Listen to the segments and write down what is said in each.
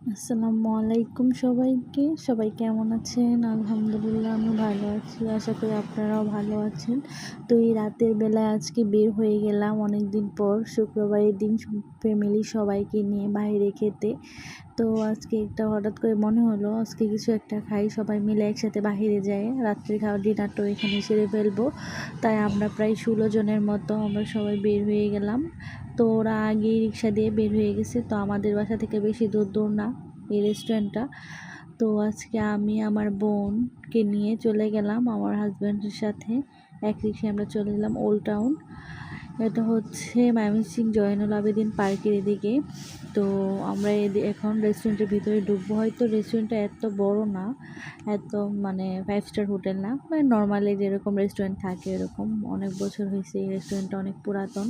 আসসালামু আলাইকুম সবাইকে। সবাই কেমন আছেন? আলহামদুলিল্লাহ আমি ভালো আছি। আশা করি আপনারাও ভালো আছেন। তো এই রাতের বেলায় আজকে বের হয়ে গেলাম অনেক দিন পর। শুক্রবারের দিন ফ্যামিলি সবাইকে নিয়ে বাইরে খেতে। তো আজকে একটা হঠাৎ করে মনে হলো, আজকে কিছু একটা খাই, সবাই মিলে একসাথে বাহিরে যায় রাত্রে খাওয়া ডিনারটাও এখানে সেরে ফেলব। তাই আমরা প্রায় ষোলো জনের মতো আমরা সবাই বের হয়ে গেলাম। তো ওরা আগেই রিক্সা দিয়ে বের হয়ে গেছে, তো আমাদের বাসা থেকে বেশি দূর দূর না, এই রেস্টুরেন্টটা তো আজকে আমি আমার বোনকে নিয়ে চলে গেলাম, আমার হাজব্যান্ডের সাথে। এক রিক্সায় আমরা চলে গেলাম ওল্ড টাউন এটা হচ্ছে ময়মনসিং জয়নুল আবেদিন পার্কের এদিকে। তো আমরা এখন রেস্টুরেন্টের ভিতরে ঢুকবো। হয়তো রেস্টুরেন্টটা এত বড় না, এত মানে ফাইভ স্টার হোটেল না মানে নর্মালি যেরকম রেস্টুরেন্ট থাকে এরকম অনেক বছর হয়েছে এই রেস্টুরেন্টটা অনেক পুরাতন।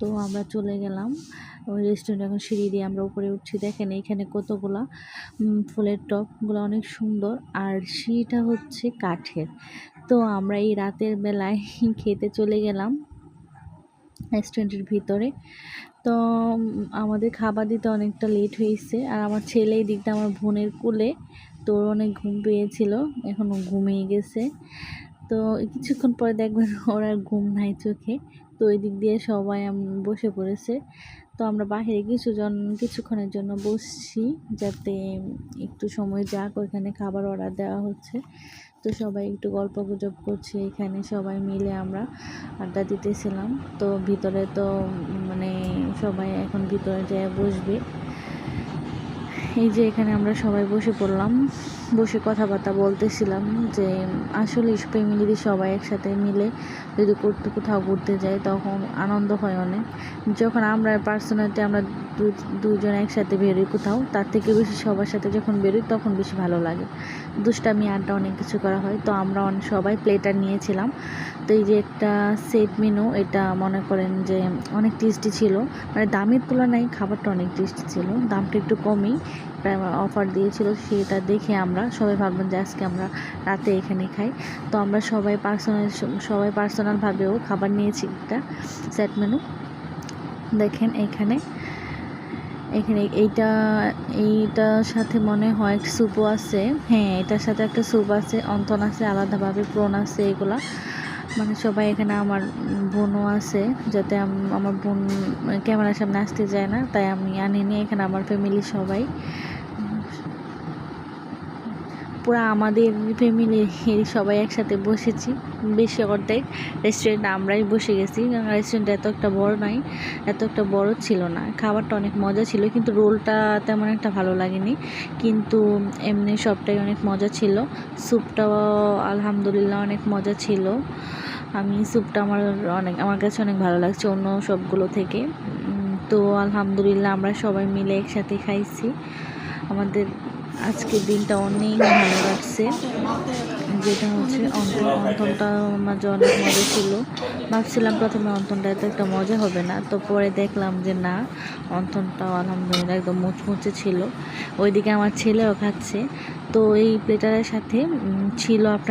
তো আমরা চলে গেলাম। ওই রেস্টুরেন্ট এখন সিঁড়ি দিয়ে আমরা উপরে উঠছি। দেখেন এইখানে কতগুলা ফুলের টপগুলো অনেক সুন্দর। আর সিঁড়িটা হচ্ছে কাঠের। তো আমরা এই রাতের বেলায় খেতে চলে গেলাম। রেস্টুরেন্টের ভিতরে। তো আমাদের খাবার দিতে অনেকটা লেট হয়েছে। আর আমার ছেলে এই দিকটা আমার বোনের কোলে। তোর অনেক ঘুম পেয়েছিল এখনও ঘুমিয়ে গেছে। তো কিছুক্ষণ পরে দেখবেন ওর আর ঘুম নাই চোখে। তো ওই দিক দিয়ে সবাই বসে পড়েছে। তো আমরা বাহিরে কিছুজন, কিছুক্ষণের জন্য বসছি যাতে একটু সময় যাক, ওইখানে খাবার অর্ডার দেওয়া হচ্ছে। তো সবাই একটু গল্প গুজব করছে, এখানে সবাই মিলে আমরা আড্ডা দিতেছিলাম। তো ভিতরে তো মানে সবাই এখন ভিতরে যায় বসবে। এই যে এখানে আমরা সবাই বসে পড়লাম, বসে কথাবার্তা বলতেছিলাম যে আসলে ফ্যামিলির সবাই একসাথে মিলে যদি করতে কোথাও ঘুরতে যাই তখন আনন্দ হয় অনেক। যখন আমরা পার্সোনালিটি আমরা দুজন একসাথে বেরোই কোথাও, তার থেকে বেশি সবার সাথে যখন বেরোই তখন বেশি ভালো লাগে। দুষ্টামি, আড্ডা অনেক কিছু করা হয়। তো আমরা অনেক সবাই প্লেটার নিয়েছিলাম। তো এই যে একটা সেট মেনু এটা মনে করেন যে অনেক টেস্টি ছিল। মানে দামের তুলনায় খাবারটা অনেক টেস্টি ছিল। দামটা একটু কমই। অফার দিয়েছিল, সেটা দেখে আমরা সবাই ভাবলাম যে আজকে আমরা রাতে এখানে খাই। তো আমরা সবাই পার্সোনাল সবাই পার্সোনালভাবেও খাবার নিয়েছি একটা সেট মেনু দেখেন এখানে এখানে এইটা এইটার সাথে মনে হয় স্যুপও আছে। হ্যাঁ এটার সাথে একটা স্যুপ আছে, অন্তন আছে, আলাদাভাবে প্রন আছে, এগুলা। মানে সবাই এখানে আমার বোনও আছে, যাতে আমার বোন ক্যামেরার সামনে আসতে যায় না, তাই আমি আনিনি এখানে আমার ফ্যামিলি সবাই। পুরো আমাদের ফ্যামিলির সবাই একসাথে বসেছি। বেশি অর্ধেক রেস্টুরেন্টে আমরাই বসে গেছি। রেস্টুরেন্টটা এত একটা বড় নাই, এত একটা বড় ছিল না। খাবারটা অনেক মজা ছিল, কিন্তু রোলটা তেমন একটা ভালো লাগেনি। কিন্তু এমনি সবটাই অনেক মজা ছিল। স্যুপটাও আলহামদুলিল্লাহ অনেক মজা ছিল। আমি স্যুপটা আমার অনেক, আমার কাছে অনেক ভালো লাগছে অন্য সবগুলো থেকে। তো আলহামদুলিল্লাহ আমরা সবাই মিলে একসাথে খাইছি। আমাদের আজকে দিনটা অনেক ভালো লাগছে যেটা হচ্ছে অন্তন অন্তনটা আমার যে অনেক মজা ছিল। ভাবছিলাম প্রথমে অন্তনটা এত একটা মজা হবে না, তো পরে দেখলাম যে না অন্তনটাও আলহামদুলিল্লাহ একদম মুচমুচে ছিল। ওইদিকে আমার ছেলেও খাচ্ছে তো এই প্লেটারের সাথে ছিল আপনার